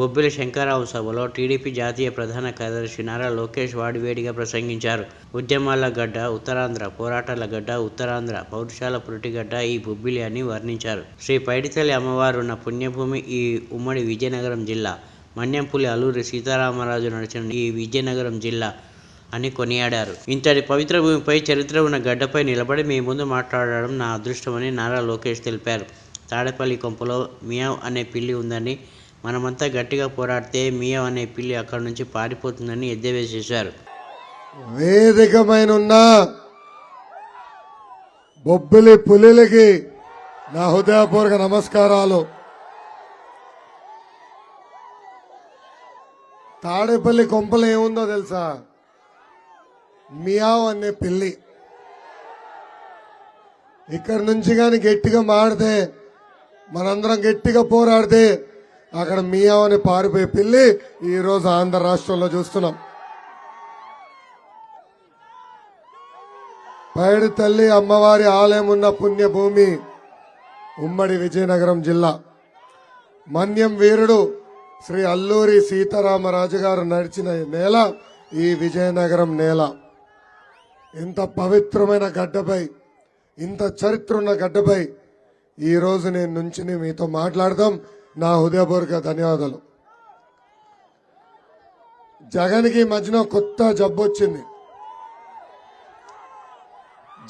బొబ్బిలి శంకరరావు సభలో టీడీపీ జాతీయ ప్రధాన కార్యదర్శి నారా లోకేష్ వాడివేడిగా ప్రసంగించారు. ఉద్యమాల గడ్డ ఉత్తరాంధ్ర పోరాటాల గడ్డ ఉత్తరాంధ్ర పౌరుషాల పురిటిగడ్డ ఈ బొబ్బిలి అని వర్ణించారు. శ్రీ పైడితల్లి అమ్మవారు ఉన్న పుణ్యభూమి ఈ ఉమ్మడి విజయనగరం జిల్లా. మన్యంపులి అల్లూరి సీతారామరాజు నడిచిన ఈ విజయనగరం జిల్లా అని కొనియాడారు. ఇంతటి పవిత్ర భూమిపై చరిత్ర ఉన్న గడ్డపై నిలబడి మీ ముందు మాట్లాడడం నా అదృష్టమని నారా లోకేష్ తెలిపారు. తాడేపల్లి కొంపలో మియావ్ అనే పిల్లి ఉందని మనమంతా గట్టిగా పోరాడితే మియా అనే పిల్లి అక్కడి నుంచి పారిపోతుందని ఎద్దేవా చేశారు. వేదికమైన బొబ్బిలి పులిలకి నా హృదయపూర్వక నమస్కారాలు. తాడేపల్లి కొంపలు ఏముందో తెలుసా? మియావ్ అనే పిల్లి. ఇక్కడి నుంచి కానీ గట్టిగా మాడితే మనందరం గట్టిగా పోరాడితే అక్కడ మియావ్ అని పారిపోయే పిల్లి ఈరోజు ఆంధ్ర రాష్ట్రంలో చూస్తున్నాం. పైడి తల్లి అమ్మవారి ఆలయం ఉన్న పుణ్యభూమి ఉమ్మడి విజయనగరం జిల్లా. మన్యం వీరుడు శ్రీ అల్లూరి సీతారామరాజు గారు నడిచిన నేల ఈ విజయనగరం నేల. ఇంత పవిత్రమైన గడ్డపై ఇంత చరిత్ర ఉన్న గడ్డపై ఈ రోజు నేను నుంచి మీతో మాట్లాడదాం. నా హృదయపూర్వక ధన్యవాదాలు. జగన్కి ఈ మధ్యన కొత్త జబ్బు వచ్చింది.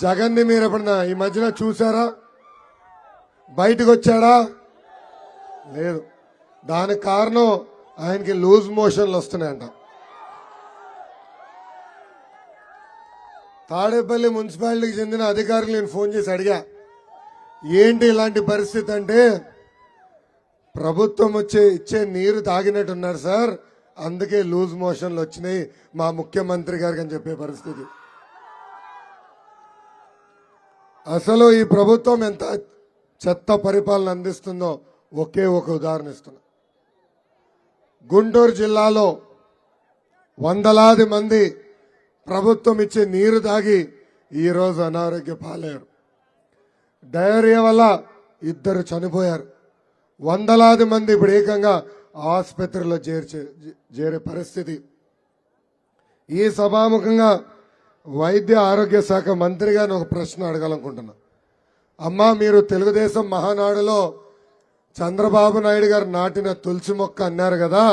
జగన్ని మీరు ఎప్పుడన్నా ఈ మధ్యన చూసారా? బయటకు వచ్చాడా? లేదు. దానికి కారణం ఆయనకి లూజ్ మోషన్లు వస్తున్నాయంట. తాడేపల్లి మున్సిపాలిటీకి చెందిన అధికారులు నేను ఫోన్ చేసి అడిగా ఏంటి ఇలాంటి పరిస్థితి అంటే ప్రభుత్వం వచ్చే ఇచ్చే నీరు తాగినట్టున్నారు సార్. అందుకే లూజ్ మోషన్లు వచ్చినాయి. మా ముఖ్యమంత్రి గారికి అని చెప్పే పరిస్థితి. అసలు ఈ ప్రభుత్వం ఎంత చెత్త పరిపాలన అందిస్తుందో ఒకే ఒక ఉదాహరణ ఇస్తున్నా. గుంటూరు జిల్లాలో వందలాది మంది ప్రభుత్వం ఇచ్చే నీరు తాగి ఈరోజు అనారోగ్య పాలయ్యారు. డయేరియా వల్ల ఇద్దరు చనిపోయారు. వందలాది మంది ఇప్పుడు ఏకంగా ఆసుపత్రిలో చేర్చే చేరే పరిస్థితి. ఈ సభాముఖంగా వైద్య ఆరోగ్య శాఖ మంత్రి గారిని ఒక ప్రశ్న అడగాలనుకుంటున్నా. అమ్మా మీరు తెలుగుదేశం మహానాడులో చంద్రబాబు నాయుడు గారు నాటిన తులసి మొక్క అన్నారు కదా